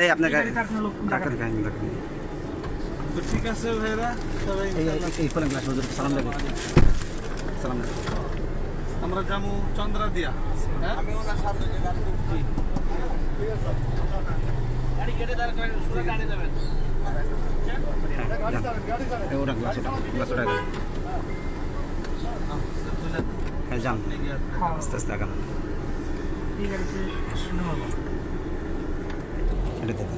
এই আপনার গাড়ি তো ঠিক আছে ভাইরা সবাই এই ফোন গ্লাস সালাম দেবেন সালাম আমরা যাব চন্দ্রা দিয়া গাড়ি কেটে দাঁড় যান। আস্তে আস্তে আগান। এটা দেখুন